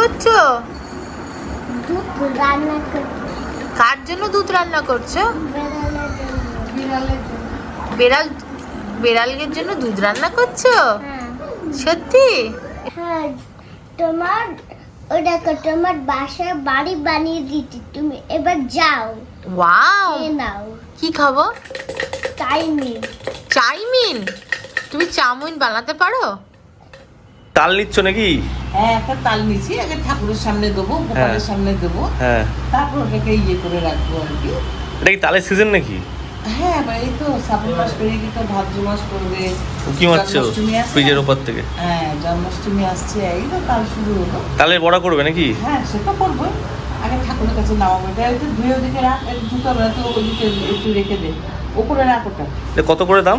করছ? দুধ রান্না করতে কার জন্য দুধ রান্না করছ? বেড়াল বেড়ালের জন্য দুধ রান্না করছ? হ্যাঁ। সত্যি? হ্যাঁ তোমার দেখো তোমার বাসায় বাড়ি বানিয়ে দিচ্ছি তুমি। এবার যাও। ওয়াও। নাও। কি খাব? Timing chowmein? তুমি চাউমিন বানাতে পারো? তাল নিচ্ছ নাকি? হ্যাঁ একটা তাল নিচ্ছি আগে ঠাকুরের সামনে দেবো গোপালের সামনে দেবো। হ্যাঁ। তারপর ওটাকে ইয়ে করে রাখব আর কি। এটা কি তালের সিজন নাকি? হ্যাঁ এই তো শ্রাবণ মাস পেরিয়ে গিয়ে তো ভাদ্র মাস পড়বে। কি মারছো ফ্রিজের না? ওপর থেকে? হ্যাঁ জন্মাষ্টমী আসছে এই তো শুরু হলো। বড়া করবে নাকি? হ্যাঁ সে তো করব। আগে ঠাকুরের কাছে নামাবো এটা একটু ধুয়ে ওদিকে রাখ একটু ওদিকে রেখে দে ওপরে রাখ ওটা। কত করে দাম?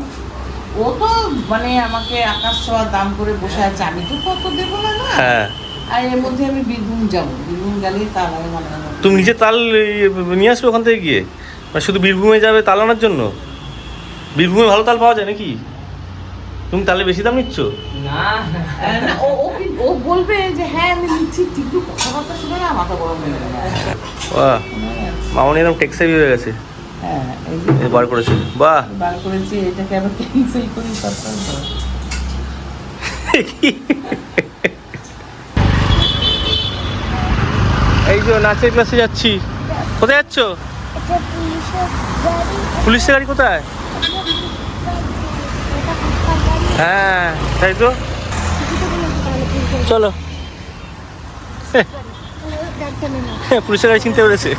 ও তো মানে আমাকে আকাশ ছোঁয়ার দাম করে বসে আছে। আমি তো কত দেবো না না? হ্যাঁ। আর এর মধ্যে আমি বীরভূম যাব। বীরভূম গেলেই তাল আমি বানানো তুমি নিজে তাল ইয়ে, নিয়ে আসবে ওখান থেকে গিয়ে? মানে শুধু বীরভূমে যাবে তাল আনার জন্য? বীরভূমে ভালো তাল পাওয়া যায় নাকি? তুমি তালে বেশি দাম নিচ্ছ? হ্যাঁ, না, ও ও ও বলবে যে হ্যাঁ আমি নিচ্ছি। কিন্তু কথাবার্তা শুনে না মাথা গরম হয়ে যাবে বাহ। মামনি একদম টেক্সাই হয়ে গেছে। হ্যাঁ এই বার করেছে। বাহ। বার করেছি এটাকে আবার ক্যান্সেল করি। এই যে নাচের ক্লাসে যাচ্ছি। কোথায় যাচ্ছ? পুলিশের গাড়ি। কোথায়? হ্যাঁ তাই তো। চলো। ডাক্তার পুলিশের গাড়ি চিনতে পেরেছে।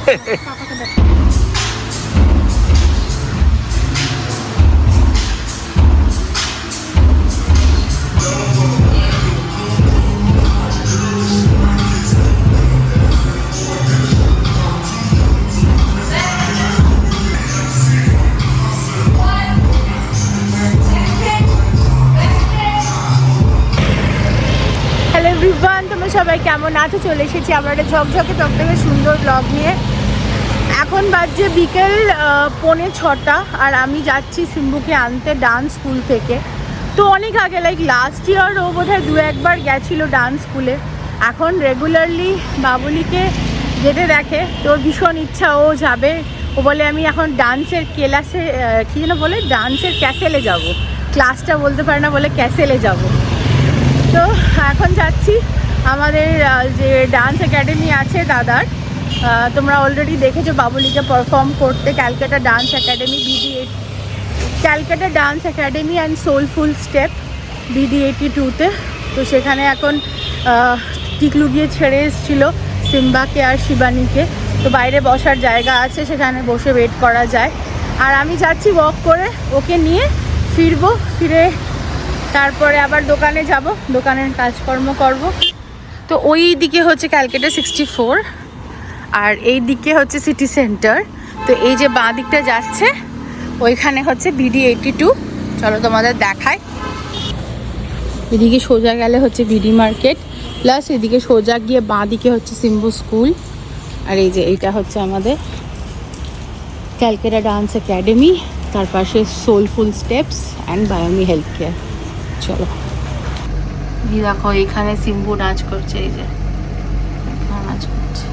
সবাই কেমন আছো? চলে এসেছি আমার একটা ঝকঝকে টকটকে সুন্দর ব্লগ নিয়ে। এখন বাজছে বিকেল পৌনে ছটা, আর আমি যাচ্ছি সিম্বুকে আনতে ডান্স স্কুল থেকে। তো অনেক আগে লাইক লাস্ট ইয়ার ও বোধহয় দু একবার গেছিল ডান্স স্কুলে এখন রেগুলারলি বাবুলিকে যেতে দেখে। তোর ভীষণ ইচ্ছা, ও যাবে। ও বলে, আমি এখন ডান্সের ক্লাসে কী যেন বলে? ডান্সের ক্যাসেলে যাব। ক্লাসটা বলতে পারে না বলে ক্যাসেলে যাব। তো এখন যাচ্ছি। আমাদের যে ডান্স একাডেমি আছে দাদার তোমরা অলরেডি দেখেছ বাবুলিকে পারফর্ম করতে Calcutta dance academy BD Calcutta dance academy and soulful step BD eighty টুতে তো সেখানে এখন টিকলু গিয়ে ছেড়ে এসেছিল সিম্বাকে আর শিবানীকে। তো বাইরে বসার জায়গা আছে, সেখানে বসে ওয়েট করা যায়। আর আমি যাচ্ছি ওয়াক করে, ওকে নিয়ে ফিরবো, ফিরে তারপরে আবার দোকানে যাব, দোকানের কাজকর্ম করব। তো ওই দিকে হচ্ছে ক্যালকাটা সিক্সটি ফোর আর এই দিকে হচ্ছে সিটি সেন্টার তো এই যে বাঁ দিকটা যাচ্ছে, ওইখানে হচ্ছে বিডি এইটি টু চলো তোমাদের দেখায় এদিকে সোজা গেলে হচ্ছে বিডি মার্কেট প্লাস এদিকে সোজা গিয়ে বাঁ দিকে হচ্ছে সিম্বু স্কুল আর এই যে এইটা হচ্ছে আমাদের ক্যালকাটা ডান্স একাডেমি তার পাশে সোলফুল স্টেপস অ্যান্ড বায়োমি হেলথ কেয়ার চলো। এই দেখো এখানে সিম্বু নাচ করছে এই যে। নাচ করছে।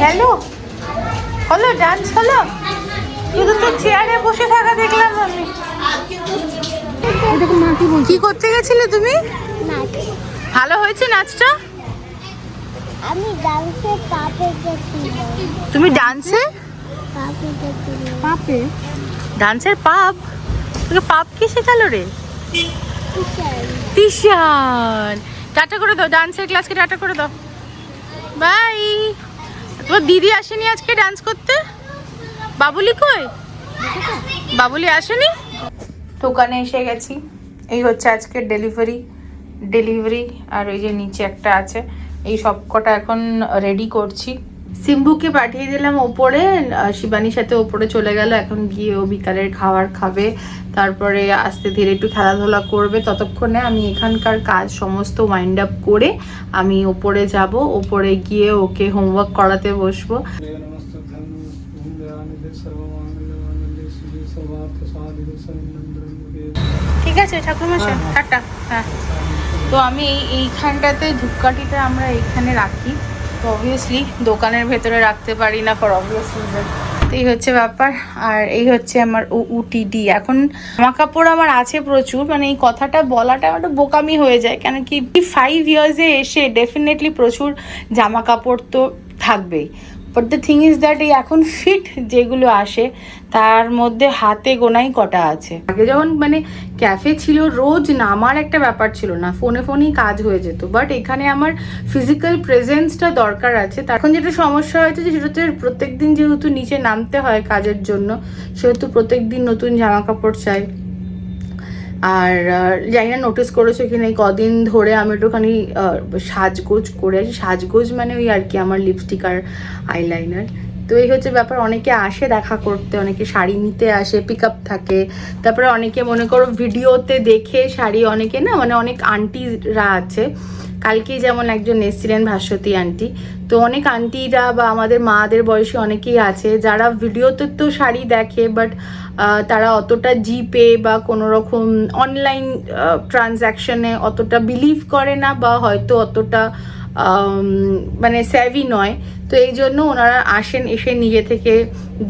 হ্যালো? হলো ডান্স হলো? শুধু তো চেয়ারে বসে থাকা দেখলাম আমি। কি করতে গেছিলে তুমি? ভালো হয়েছে নাচটা? আমি ডান্সে তুমি ডান্সে পাপে ডান্সের পাপ? তোকে পাপ কে শেখালো রে? তিশান। টাটা করে দাও, ডান্সের ক্লাসকে টাটা করে দাও। বাই। তোমার দিদি আসেনি আজকে ডান্স করতে? বাবুলি কই? বাবুলি আসেনি? দোকানে এসে গেছি। এই হচ্ছে আজকের ডেলিভারি ডেলিভারি আর ওই যে নিচে একটা আছে। এই সব কটা এখন রেডি করছি। সিম্বুকে পাঠিয়ে দিলাম ওপরে শিবানির সাথে ওপরে চলে গেল। এখন গিয়ে ও বিকালের খাবার খাবে তারপরে আস্তে ধীরে একটু খেলাধুলা করবে। ততক্ষণে আমি এখানকার কাজ সমস্ত ওয়াইন্ড আপ করে আমি ওপরে যাব। ওপরে গিয়ে ওকে হোমওয়ার্ক করাতে বসবো। ঠিক আছে ঠাকুরমশাই হ্যাঁ, হ্যাঁ।, হ্যাঁ। তো আমি এইখানটাতে ধূপকাঠিটা আমরা এখানে রাখি। অবভিয়াসলি দোকানের ভেতরে রাখতে পারি না ফর অবভিয়াস রিজন তো এই হচ্ছে ব্যাপার, আর এই হচ্ছে আমার উটিডি এখন জামা কাপড় আমার আছে প্রচুর মানে এই কথাটা বলাটা একটু বোকামি হয়ে যায়, কেন কি ফাইভ ইয়ার্সে এসে ডেফিনেটলি প্রচুর জামা কাপড় তো থাকবেই। But the thing is that এই এখন ফিট যেগুলো আসে, তার মধ্যে হাতে গোনাই কটা আছে। আগে যখন মানে ক্যাফে ছিল, রোজ নামার একটা ব্যাপার ছিল না, ফোনে ফোনেই কাজ হয়ে যেত। বাট এখানে আমার ফিজিক্যাল প্রেজেন্সটা দরকার আছে। তার এখন যেটা সমস্যা হয়েছে যে, সেটা হচ্ছে প্রত্যেকদিন যেহেতু নিচে নামতে হয় কাজের জন্য, সেহেতু প্রত্যেক দিন নতুন জামা কাপড় চাই। আর জানি না নোটিস করেছ কি না এই কদিন ধরে আমি একটুখানি সাজগোজ করে সাজগোজ মানে ওই আর কি, আমার লিপস্টিক আর আইলাইনার তো এই হচ্ছে ব্যাপার, অনেকে আসে দেখা করতে, অনেকে শাড়ি নিতে আসে পিক আপ থাকে। তারপরে অনেকে মনে করো ভিডিওতে দেখে শাড়ি, অনেকে না মানে অনেক আন্টিরা আছে। কালকেই যেমন একজন এসেছিলেন ভাস্বতী আন্টি তো অনেক আন্টিরা বা আমাদের মাদের বয়সী অনেকেই আছে, যারা ভিডিওতে তো শাড়ি দেখে বাট তারা অতটা জিপে বা কোনো রকম অনলাইন ট্রানজ্যাকশনে অতটা বিলিভ করে না বা হয়তো অতটা মানে স্যাভি নয়। তো এই জন্য ওনারা আসেন, এসে নিজে থেকে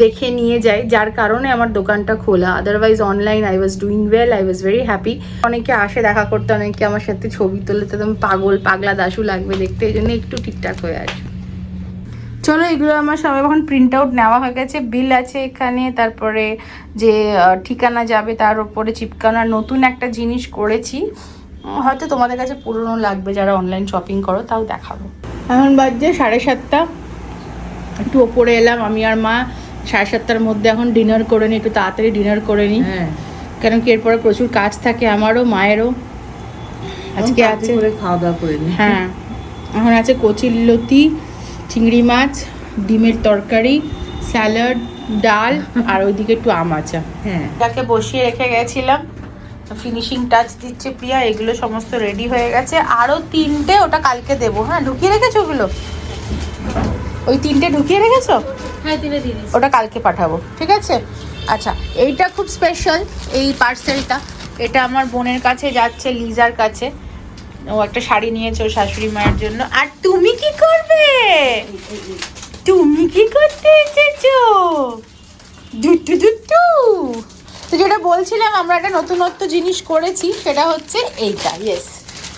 দেখে নিয়ে যায়। যার কারণে আমার দোকানটা খোলা। Otherwise online I was doing well I was very happy অনেকে আসে দেখা করতে, অনেকে আমার সাথে ছবি তোলে। তো একদম পাগল, পাগলা দাসু লাগবে দেখতে। এই জন্য একটু ঠিকঠাক হয়ে আসে চলো, এগুলো আমার সবাই এখন প্রিন্ট আউট নেওয়া হয়ে গেছে। বিল আছে এখানে। তারপরে যে ঠিকানা যাবে তার উপরে চিপকানোর নতুন একটা জিনিস করেছি। হয়তো তোমাদের কাছে পুরনো লাগবে যারা অনলাইন শপিং করো তাও দেখাবো। এখন বাজছে সাড়ে সাতটা। একটু ওপরে এলাম আমি আর মা সাড়ে সাতটার মধ্যে এখন ডিনার করে নিই একটু তাড়াতাড়ি ডিনার করে নিই হ্যাঁ। কেন কি এরপরে প্রচুর কাজ থাকে আমারও মায়েরও। আজকে আছে খাওয়া দাওয়া করে নিই হ্যাঁ। এখন আছে কচিল্লতি চিংড়ি মাছ ডিমের তরকারি স্যালাড ডাল আর ওইদিকে একটু আম আচা হ্যাঁ। তাকে বসিয়ে রেখে গেছিলাম। ফিনিশিং টাচ দিচ্ছে প্রিয়া এগুলো সমস্ত রেডি হয়ে গেছে। আরও তিনটে ওটা কালকে দেবো হ্যাঁ? ঢুকিয়ে রেখেছো ওগুলো? ওই তিনটে ঢুকিয়ে রেখেছো? হ্যাঁ ওটা কালকে পাঠাবো ঠিক আছে? আচ্ছা এইটা খুব স্পেশাল এই পার্সেলটা এটা আমার বোনের কাছে যাচ্ছে লিজার কাছে। ও একটা শাড়ি নিয়েছে ওর শাশুড়ি মায়ের জন্য। আর তুমি কি করবে? তুমি কি করতে এসেছ? দুটু দুটু। তো যেটা বলছিলাম, আমরা একটা নতুনত্ব জিনিস করেছি, সেটা হচ্ছে এইটা ইয়েস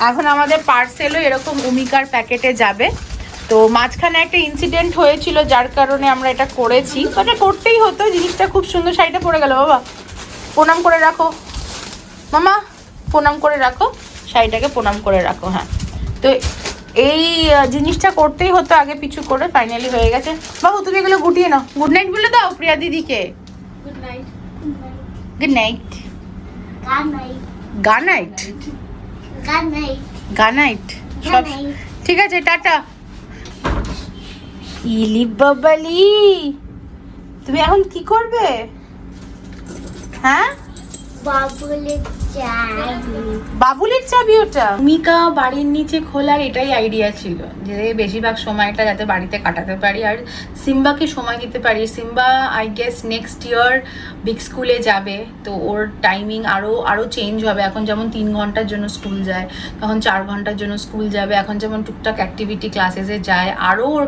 এখন আমাদের পার্সেলও এরকম উমিকার প্যাকেটে যাবে। তো মাঝখানে একটা ইনসিডেন্ট হয়েছিল, যার কারণে আমরা এটা করেছি। এটা করতেই হতো, জিনিসটা খুব সুন্দর শাড়িটা পরে গেল, বাবা। প্রণাম করে রাখো। মামা, প্রণাম করে রাখো। শাড়িটাকে প্রণাম করে রাখো হ্যাঁ। তো এই জিনিসটা করতেই হতো, আগে পিছু করে ফাইনালি হয়ে গেছে। বাবু, তুমি এগুলো গুটিয়ে নাও। গুড নাইট বলে দাও, প্রিয়া দিদিকে। গুড নাইট গুড নাইট গানাইট নাইট গা নাইট গান নাইট গা নাইট সব ঠিক আছে টাটা। ইলি বাবালি। তুমি এখন কি করবে? হ্যাঁ? বাবুলে বাবুলের চাবি ওটা? মিকা বাড়ির নিচে খোলার এটাই আইডিয়া ছিল, যে বেশিরভাগ সময়টা যাতে বাড়িতে কাটাতে পারি আর সিম্বাকে সময় দিতে পারি। Simba I guess next year big স্কুলে যাবে, তো ওর টাইমিং আরও আরও চেঞ্জ হবে। এখন যেমন তিন ঘণ্টার জন্য স্কুল যায়, তখন চার ঘণ্টার জন্য স্কুল যাবে। এখন যেমন টুকটাক অ্যাক্টিভিটি ক্লাসেসে যায় আরও ওর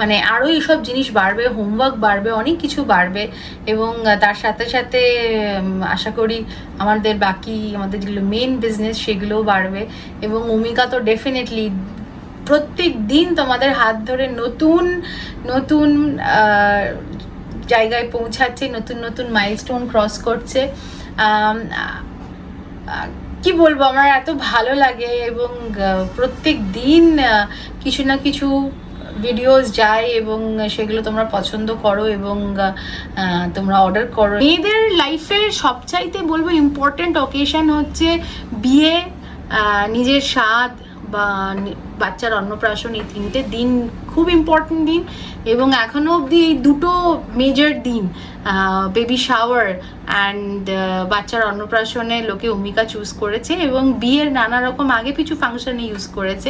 মানে আরও এইসব জিনিস বাড়বে হোমওয়ার্ক বাড়বে, অনেক কিছু বাড়বে। এবং তার সাথে সাথে আশা করি আমাদের বাকি আমাদের যেগুলো মেন বিজনেস সেগুলোও বাড়বে এবং অমিকা তো ডেফিনেটলি প্রত্যেক দিন তোমাদের হাত ধরে নতুন নতুন জায়গায় পৌঁছাচ্ছে, নতুন নতুন মাইলস্টোন ক্রস করছে। কি বলব? আমার এত ভালো লাগে এবং প্রত্যেক দিন কিছু না কিছু ভিডিওস যায় এবং সেগুলো তোমরা পছন্দ করো এবং তোমরা অর্ডার করো। মেয়েদের লাইফের সবচাইতে বলব ইম্পর্টেন্ট অকেশন হচ্ছে বিয়ে নিজের স্বাদ বা বাচ্চার অন্নপ্রাশন এই তিনটে দিন খুব ইম্পর্টেন্ট দিন এবং এখনও অবধি এই দুটো মেজর দিন বেবি শাওয়ার অ্যান্ড বাচ্চার অন্নপ্রাশনে লোকে অমিকা চুজ করেছে এবং বিয়ের নানা রকম আগে পিছু ফাংশনে ইউজ করেছে।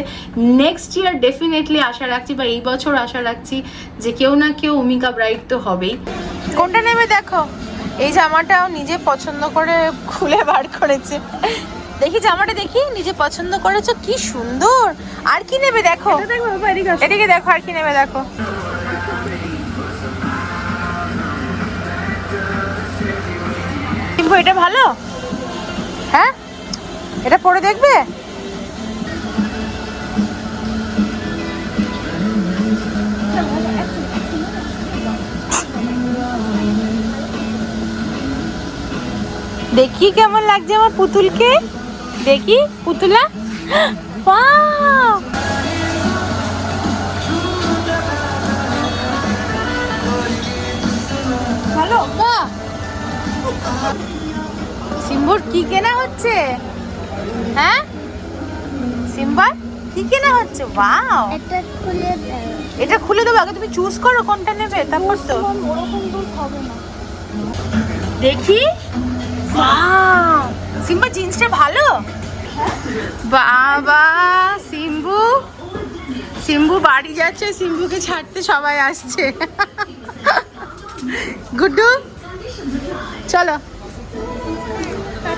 নেক্সট ইয়ার ডেফিনেটলি আশা রাখছি বা এই বছর আশা রাখছি যে কেউ না কেউ অমিকা ব্রাইট তো হবেই। কোনটা নেবে দেখো? এই জামাটাও নিজে পছন্দ করে খুলে বার করেছে। দেখি জামাটা দেখি নিজে পছন্দ করেছ কি সুন্দর। আর কি নেবে দেখো? এদিকে দেখো আর কি নেবে দেখো। এটা ভালো? হ্যাঁ? এটা পরে দেখবে? দেখি কেমন লাগছে আমার পুতুলকে। দেখি পুতুলা! ভালো সিম্বুর কি কেনা হচ্ছে? হ্যাঁ? সিম্বার কি কেনা হচ্ছে? ওয়াও এটা খুলে এটা খুলে দেবো আগে তুমি চুজ করো কোনটা নেবে তারপর তো। দেখি। Wow! সিম্বা জিন্সটা ভালো? বাবা সিম্বু। সিম্বু বাড়ি যাচ্ছে সিম্বুকে ছাড়তে সবাই আসছে। গুড্ডু চলো।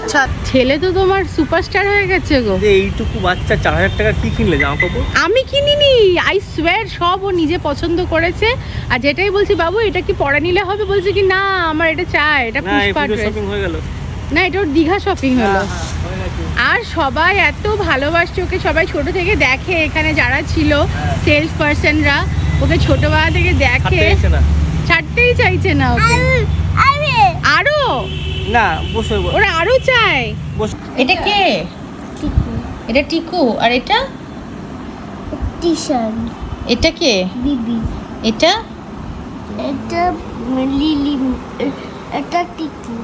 চ- ছেলে তো তোমার সুপারস্টার হয়ে গেছে গো। এইটুকু বাচ্চা চার হাজার টাকা কি কিনলে জামা কাপড়? আমি কিনিনি আই সোয়ার সব ও নিজে পছন্দ করেছে। আর যেটাই বলছি বাবু এটা কি পরে নিলে হবে? বলছে কি না আমার এটা চাই এটা পুষ্পা ড্রেস হয়ে গেল। না এটা ওর দীঘা শপিং হলো। আর সবাই এত ভালোবাসছে ওকে সবাই ছোট থেকে দেখে এখানে যারা ছিল সেলস পার্সনরা ওকে ছোটবেলা থেকে দেখে ছাড়তেই চাইছে না। ওকে। আরে আরও। না বসে ওরা আরও চায়। এটা কে? এটা টিকু আর এটা? টিশার্ট এটা কে? বিবি। এটা? এটা লিলি এটা টিকু।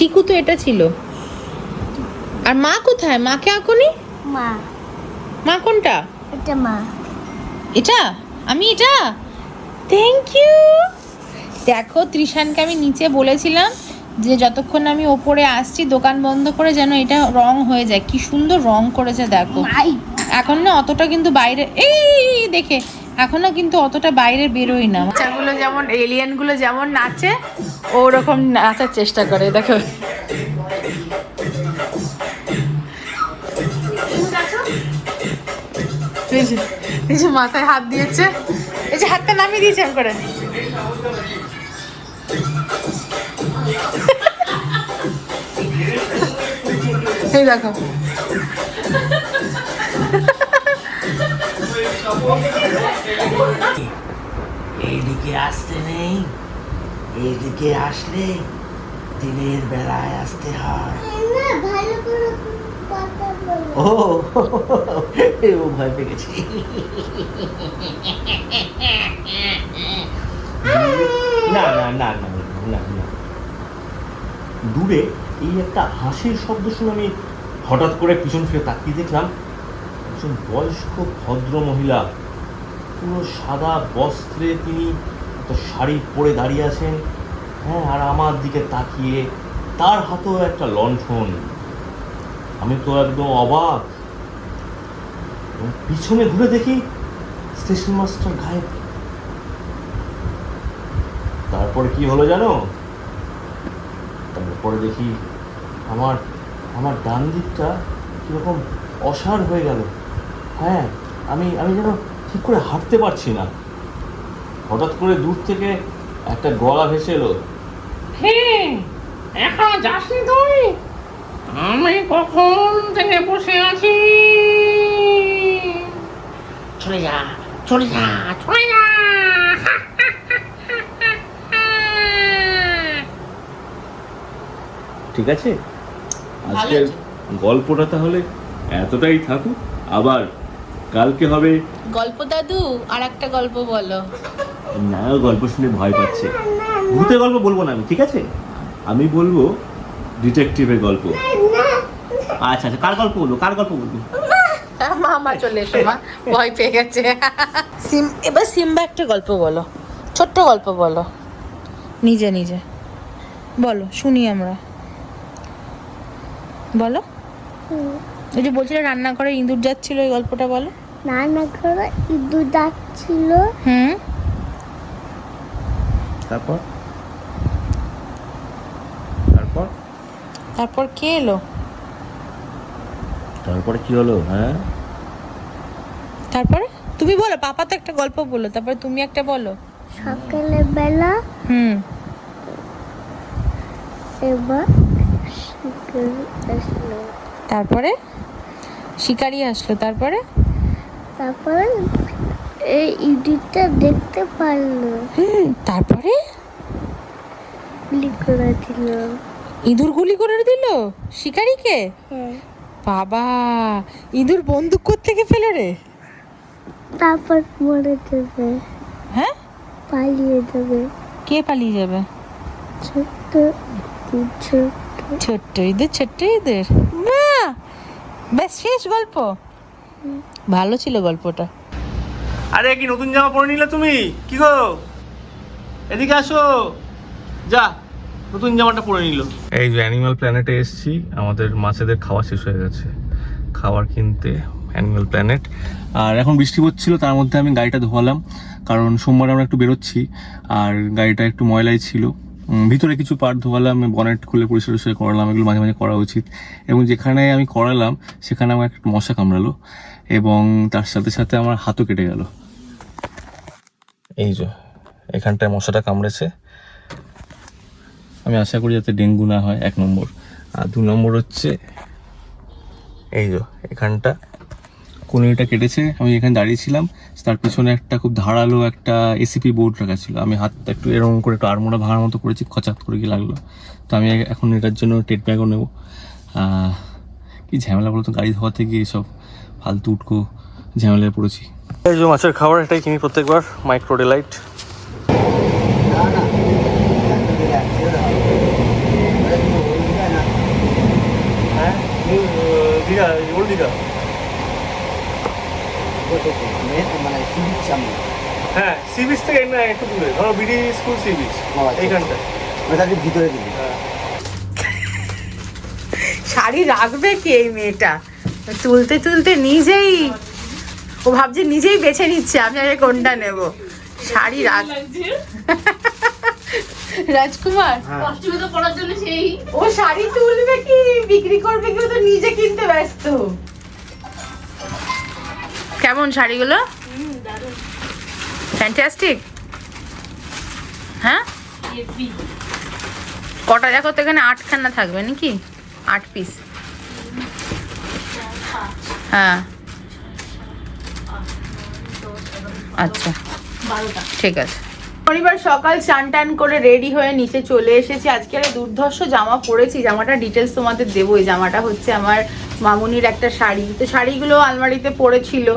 টিকু তো এটা ছিল। আর মা কোথায়? মাকে আঁকুনি মা। মা কোনটা? এটা মা। এটা? আমি এটা? থ্যাংক ইউ দেখো ত্রিশানকে আমি নিচে বলেছিলাম যে যতক্ষণ আমি ওপরে আসছি দোকান বন্ধ করে যেন এটা রং হয়ে যায়। কি সুন্দর রং করেছে দেখো। এখন না অতটা কিন্তু বাইরে এই দেখে। এখনও কিন্তু অতটা বাইরে বেরোই না। বাচ্চাগুলো যেমন এলিয়েনগুলো যেমন নাচে, ওরকম নাচার চেষ্টা করে, দেখো। মাথায় হাত দিয়েছে। এই যে হাতটা নামিয়ে দিয়েছে এম করে। এই দেখো। এইদিকে আসতে নেই এইদিকে আসলে দিনের বেলায় আসতে হয়। ও ভয় পেয়ে গেছি না না না না না না। দূরে এই একটা হাসির শব্দ শুনে আমি হঠাৎ করে পিছন ফিরে তাকিয়ে দেখলাম একজন বয়স্ক ভদ্র মহিলা পুরো সাদা বস্ত্রে তিনি একটা শাড়ি পরে দাঁড়িয়ে আছেন। হ্যাঁ আর আমার দিকে তাকিয়ে তার হাতেও একটা লণ্ঠন। আমি তো একদম অবাক। পিছনে ঘুরে দেখি স্টেশন মাস্টার গায়েব। তারপরে কি হলো জানো? তারপরে দেখি আমার আমার ডান দিকটা কীরকম অসাড় হয়ে গেল। হ্যাঁ আমি আমি যেন ঠিক করে হাঁটতে পারছি না। হঠাৎ করে দূর থেকে একটা গলা ভেসে এলো। এখনও যাসনি তুই? আমি কখন থেকে বসে আছি? চলে যা চলে যা চলে যা। ঠিক আছে? আজকের গল্পটা তাহলে এতটাই থাকুক। আবার কালকে হবে। গল্প দাদু আর একটা গল্প বলো। না গল্প শুনে ভয় পাচ্ছে। ভূতের গল্প বলব না আমি ঠিক আছে? আমি বলব ডিটেকটিভের গল্প। আচ্ছা আচ্ছা কার গল্প বলব? কার গল্প বলব? মামা চলে এসো মা। ভয় পেয়ে গেছে। সিম এবার সিম্বা একটা গল্প বলো। ছোট্ট গল্প বলো। নিজে নিজে। বলো শুনি আমরা। বলো। ওই যে বলছিলে রান্না করে ইঁদুর যাচ্ছিল এই গল্পটা বলো। নানা করে ইঁদুর যাচ্ছিল হুম? তারপর? তারপর? কে এলো? তারপরে কি হলো হ্যাঁ? তারপরে? তুমি বলো পাপা তো একটা গল্প বলো তারপরে তুমি একটা বলো। সকালে বেলা হুম। এবার তারপরে? শিকারি আসলো তারপরে? তারপর এই ইঁদুরটা দেখতে পারল। হুম তারপরে? গুলি করে দিল। ইঁদুর গুলি করে দিল? শিকারিকে? হ্যাঁ। বাবা ইঁদুর বন্দুক থেকে ফেলো রে? তারপর মরে যাবে। হ্যাঁ? পালিয়ে যাবে। কে পালিয়ে যাবে? ছোট্ট ছোট্ট। ছোট্ট ইঁদুর ছোট্ট ইঁদুর। বাহ! বেশ শেষ গল্প। ভালো ছিল গল্পটা। আরে কি নতুন জামা পরে নিলে তুমি? কি গো? এদিকে আসো। যা নতুন জামাটা পরে নিল। এই যে অ্যানিমাল প্ল্যানেটে এসেছি আমাদের মাছেদের খাওয়া শেষ হয়ে গেছে। খাবার কিনতে অ্যানিমাল প্ল্যানেট আর এখন বৃষ্টি পড়ছিল তার মধ্যে আমি গাড়িটা ধোয়ালাম কারণ সোমবার আমরা একটু বেরোচ্ছি আর গাড়িটা একটু ময়লাই ছিল। ভিতরে কিছু পার্ট ধোয়ালাম বনেট খুলে পরিষ্কার টরিষ্কার করালাম, এগুলো মাঝে মাঝে করা উচিত। এবং যেখানে আমি করালাম, সেখানে আমার একটা মশা কামড়ালো, এবং তার সাথে সাথে আমার হাতও কেটে গেল। এই যে, এখানটায় মশাটা কামড়েছে। আমি আশা করি যাতে ডেঙ্গু না হয়, এক নম্বর। আর দু নম্বর হচ্ছে, এই যে, এখানটা কোনিটা কেটেছে আমি এখানে দাঁড়িয়েছিলাম তার পিছনে একটা খুব ধারালো একটা এসিপি বোর্ড রাখা ছিল আমি হাতটা একটু এরকম করে একটু আড়মোড়া ভাঙার মতো করেছি খচাত করে কি লাগল। তো আমি এখন এটার জন্য টেট ব্যাগও নেব। কি ঝামেলা বলতো গাড়ি ধোয়াতে গিয়ে সব ফালতু উটকো ঝামেলায় পড়েছি। এই যে মাছের খাবার এটাই কিনি প্রত্যেকবার মাইক্রো ডিলাইট হ্যাঁ দীঘা হ্যাঁ সি বিচ থেকে না একটু দূরে। ধরো বিডি স্কুল সি বিচ এইখানটা। ভিতরে দিবি শাড়ি রাখবে কি এই মেয়েটা? তুলতে তুলতে নিজেই ও ভাবছে নিজেই বেছে নিচ্ছে আমি আগে কোনটা নেব? শাড়ি রাখ রাজকুমার? অষ্টমীতে পড়ার জন্য সেই ও শাড়ি তুলবে কি? বিক্রি করবে কি? ও তো নিজে কিনতে ব্যস্ত। কেমন শাড়িগুলো? ফ্যান্টাস্টিক হ্যাঁ? কটা? দেখো তো এখানে আটখানা থাকবে নাকি? আট পিস হ্যাঁ। আচ্ছা। ঠিক আছে। শনিবার সকাল চান টান করে রেডি হয়ে নিচে চলে এসেছি। আজকে একটা দুর্ধর্ষ জামা পরেছি। জামাটা ডিটেলস তোমাদের দেবো। এই জামাটা হচ্ছে আমার মামুনির একটা শাড়ি। তো শাড়িগুলো আলমারিতে পড়েছিল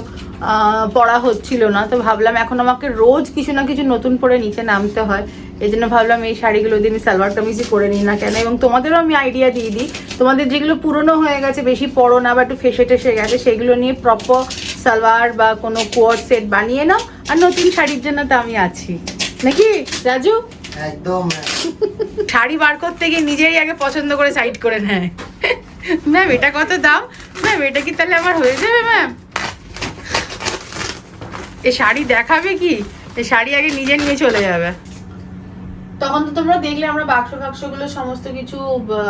পরা হচ্ছিল না। তো ভাবলাম এখন আমাকে রোজ কিছু না কিছু নতুন পরে নিচে নামতে হয়। এই জন্য ভাবলাম এই শাড়িগুলো দিয়ে আমি সালোয়ার কামিজই করে নিই না কেন? এবং তোমাদেরও আমি আইডিয়া দিয়ে দিই তোমাদের যেগুলো পুরনো হয়ে গেছে বেশি পরো না বা একটু ফেসে টেসে গেছে সেগুলো নিয়ে প্রপার সালোয়ার বা কোনো কোয়ার সেট বানিয়ে নাও। আর নতুন শাড়ির জন্য তো আমি আছি। নাকি রাজু? একদম। শাড়ি বার করতে গিয়ে নিজেই আগে পছন্দ করে সাইড করে নেয়। ম্যাম এটা কত দাম? ম্যাম এটা কি তাহলে আমার হয়ে যাবে ম্যাম এ শাড়ি দেখাবে কি? এ শাড়ি আগে নিজে নিয়ে চলে যাবে। তখন তো তোমরা দেখলে আমরা বাক্স বাক্সগুলো সমস্ত কিছু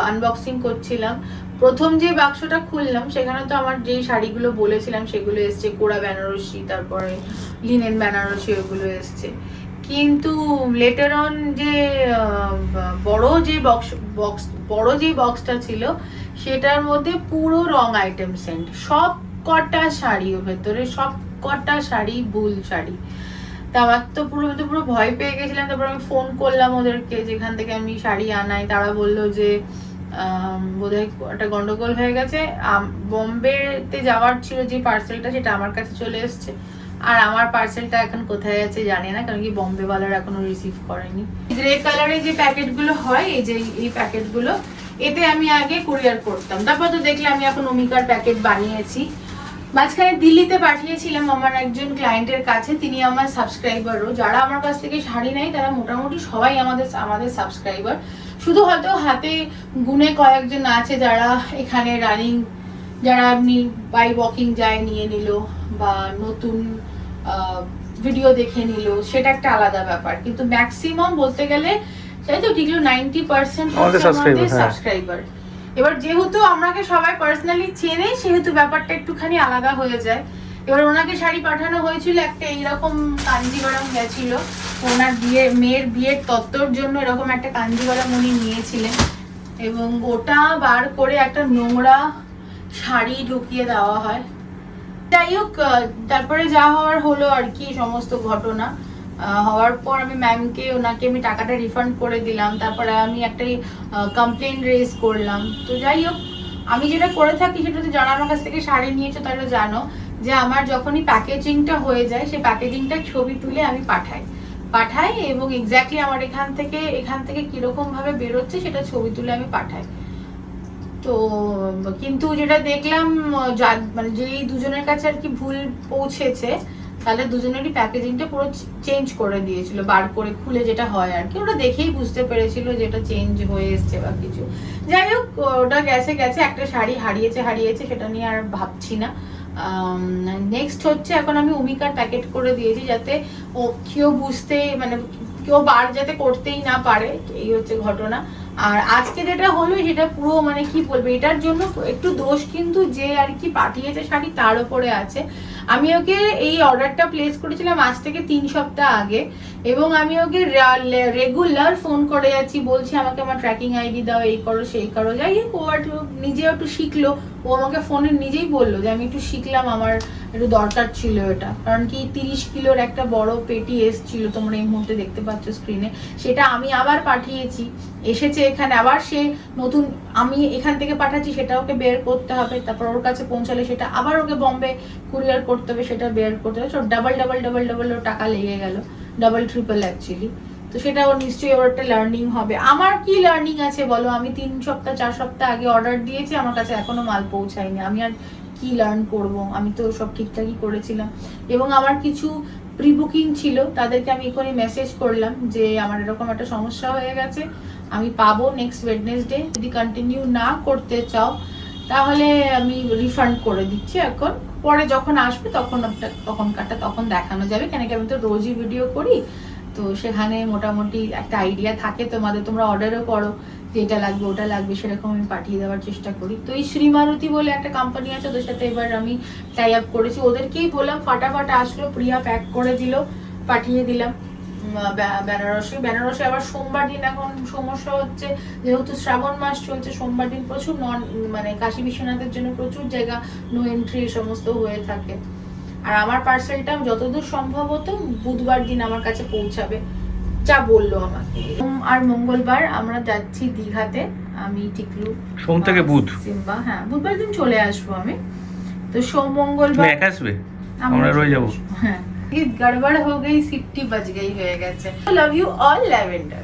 আনবক্সিং করছিলাম। প্রথম যে বাক্সটা খুললাম, সেখানে তো আমার যেই শাড়িগুলো বলেছিলাম, সেগুলো এসছে। কোড়া বেনারসি, তারপরে লিনেন বেনারসি, ওগুলো এসছে। কিন্তু লেটার অন যে বড় যে বক্স বক্স বড় যে বক্সটা ছিল সেটার মধ্যে পুরো রং আইটেম সেন্ট সব কটা শাড়ি ভেতরে সব কটা শাড়ি ভুল শাড়ি। তা আমার তো পুরো তো পুরো ভয় পেয়ে গেছিলাম। তারপর আমি ফোন করলাম ওদেরকে যেখান থেকে আমি শাড়ি আনাই। তারা বলল যে আম, বোধহয় একটা গন্ডগোল হয়ে গেছে। বোম্বেতে যাওয়ার ছিল যে পার্সেলটা সেটা আমার কাছে চলে এসেছে। আর আমার পার্সেলটা এখন কোথায় আছে জানি না কারণ কি বোম্বে ওয়ালার এখনও রিসিভ করেনি। গ্রে কালারের যে প্যাকেটগুলো হয় এই যে এই প্যাকেটগুলো এতে আমি আগে কুরিয়ার করতাম। তারপর তো দেখলে আমি এখন অমিকার প্যাকেট বানিয়েছি। মাঝখানে দিল্লিতে পাঠিয়েছিলাম আমার একজন ক্লায়েন্টের কাছে, তিনি আমার সাবস্ক্রাইবারও যারা আমার কাছ থেকে শাড়ি নেয়, তারা মোটামুটি সবাই আমাদের আমাদের সাবস্ক্রাইবার শুধু হয়তো হাতে গুনে কয়েকজন আছে যারা এখানে রানিং যারা আপনি বাই ওয়াকিং যায় নিয়ে নিল বা নতুন ভিডিও দেখে নিল। সেটা একটা আলাদা ব্যাপার। কিন্তু ম্যাক্সিমাম বলতে গেলে তাই তো ঠিক নাইনটি পার্সেন্ট আমাদের হ্যাঁ। সাবস্ক্রাইবার এবার যেহেতু আমাকে সবাই পার্সোনালি চেনে সেহেতু ব্যাপারটা একটুখানি আলাদা হয়ে যায়। এবার ওনাকে শাড়ি পাঠানো হয়েছিল একটা এইরকম কাঞ্জিগরম গেছিল। ওনার বিয়ে মেয়ের বিয়ের তত্ত্বর জন্য এরকম একটা কাঞ্জিগরম উনি নিয়েছিলেন। এবং ওটা বার করে একটা নোংরা শাড়ি ঢুকিয়ে দেওয়া হয়। যাই হোক তারপরে যা হওয়ার হলো আর কি সমস্ত ঘটনা। হওয়ার পর আমি ম্যামকে ওনাকে আমি টাকাটা রিফান্ড করে দিলাম। তারপরে আমি একটা কমপ্লেন রেজ করলাম। তো যাই হোক, আমি যেটা করে থাকি সেটা তো যারা আমার কাছ থেকে শাড়ি নিয়েছো তারা জানো যে আমার যখনই প্যাকেজিংটা হয়ে যায়, সেই প্যাকেজিংটা ছবি তুলে আমি পাঠাই। পাঠাই এবং এক্স্যাক্টলি আমার এখান থেকে এখান থেকে কীরকম ভাবে বেরোচ্ছে সেটা ছবি তুলে আমি পাঠাই। তো, কিন্তু যেটা দেখলাম মানে যেই দুজনের কাছে আর কি ভুল পৌঁছেছে তাহলে দুজনেরই প্যাকেজিংটা পুরো চেঞ্জ করে দিয়েছিল, বার করে খুলে যেটা হয় আর কি। ওটা দেখেই বুঝতে পেরেছিল যে এটা চেঞ্জ হয়ে এসছে বা কিছু। যাই হোক, ওটা গেছে গেছে, একটা শাড়ি হারিয়েছে হারিয়েছে, সেটা নিয়ে আর ভাবছি না। নেক্সট হচ্ছে, এখন আমি উমিকার প্যাকেট করে দিয়েছি যাতে ও, কেউ বুঝতে মানে কেউ বার যাতে করতেই না পারে, এই হচ্ছে ঘটনা। আর আজকে যেটা হলো, সেটা পুরো মানে কি বলব, এটার জন্য একটু দোষ কিন্তু যে আর কি পাঠিয়েছে শাড়ি তার উপরে আছে। আমি ওকে এই অর্ডারটা প্লেস করেছিলাম আজ থেকে তিন সপ্তাহ আগে এবং আমি ওকে রেগুলার ফোন করে যাচ্ছি, বলছি আমাকে আমার ট্র্যাকিং আইডি দাও, এই করো, সেই করো, যাই হোক ও নিজেও একটু শিখলো। ও আমাকে ফোনে নিজেই বলল যে আমি একটু শিখলাম, আমার একটু দরকার ছিল এটা। কারণ কি, তিরিশ কিলোর একটা বড় পেটি এসছিল তোমরা এই মুহূর্তে দেখতে পাচ্ছ স্ক্রিনে সেটা আমি আবার পাঠিয়েছি। এসেছে এখানে, আবার সে নতুন আমি এখান থেকে পাঠাচ্ছি, সেটা ওকে বের করতে হবে। তারপর ওর কাছে পৌঁছালে সেটা আবার ওকে বম্বে কুরিয়ার করতে হবে, সেটা বের করতে হবে। সব ডাবল ডাবল ডাবল ডাবল ওর টাকা লেগে গেল। ডাবল ট্রিপল অ্যাকচুয়ালি তো সেটা ওর নিশ্চয়ই ওর একটা লার্নিং হবে। আমার কি লার্নিং আছে বলো? আমি তিন সপ্তাহ, চার সপ্তাহ আগে অর্ডার দিয়েছি, আমার কাছে এখনও মাল পৌঁছায়নি। আমি আর কি লার্ন করব? আমি তো সব ঠিকঠাকই করেছিলাম। এবং আমার কিছু প্রি বুকিং ছিল, তাদেরকে আমি এখনই মেসেজ করলাম যে আমার এরকম একটা সমস্যা হয়ে গেছে, আমি পাবো নেক্সট ওয়েডনেসডে যদি কন্টিনিউ না করতে চাও, তাহলে আমি রিফান্ড করে দিচ্ছি এখন। পরে যখন আসবে, তখন একটা তখন কাটা, তখন দেখানো যাবে। কেন কি আমি তো রোজই ভিডিও করি। তো সেখানে মোটামুটি একটা আইডিয়া থাকে তোমাদের তোমরা অর্ডারও করো, যে এটা লাগবে, ওটা লাগবে, সেরকম আমি পাঠিয়ে দেওয়ার চেষ্টা করি। তো এই শ্রীমারুতি বলে একটা কোম্পানি আছে, ওদের সাথে এবার আমি টাই আপ করেছি। ওদেরকেই বললাম, ফাটাফাট আসলো, প্রিয়া প্যাক করে দিল, পাঠিয়ে দিলাম। বেনারসে। বেনারসি আবার সোমবার দিন, এখন সমস্যা হচ্ছে, যেহেতু শ্রাবণ মাস চলছে, সোমবার দিন প্রচুর নন মানে কাশী বিশ্বনাথের জন্য প্রচুর জায়গা নো এন্ট্রি সমস্ত হয়ে থাকে। আর আমার পার্সেলটা যতদূর সম্ভব হতো বুধবার দিন আমার কাছে পৌঁছাবে যা বলল আমাকে। আর মঙ্গলবার আমরা যাচ্ছি দীঘাতে আমি টিকলু সোম থেকে বুধ? সিম্বা হ্যাঁ বুধবার দিন চলে আসব আমি। তো সোম মঙ্গলবার একা আসবে? আমরা রয়ে যাব। হ্যাঁ। গড়বড় হয়ে গই সিফটি বাজ গই হয়ে গেছে। Love you all lavender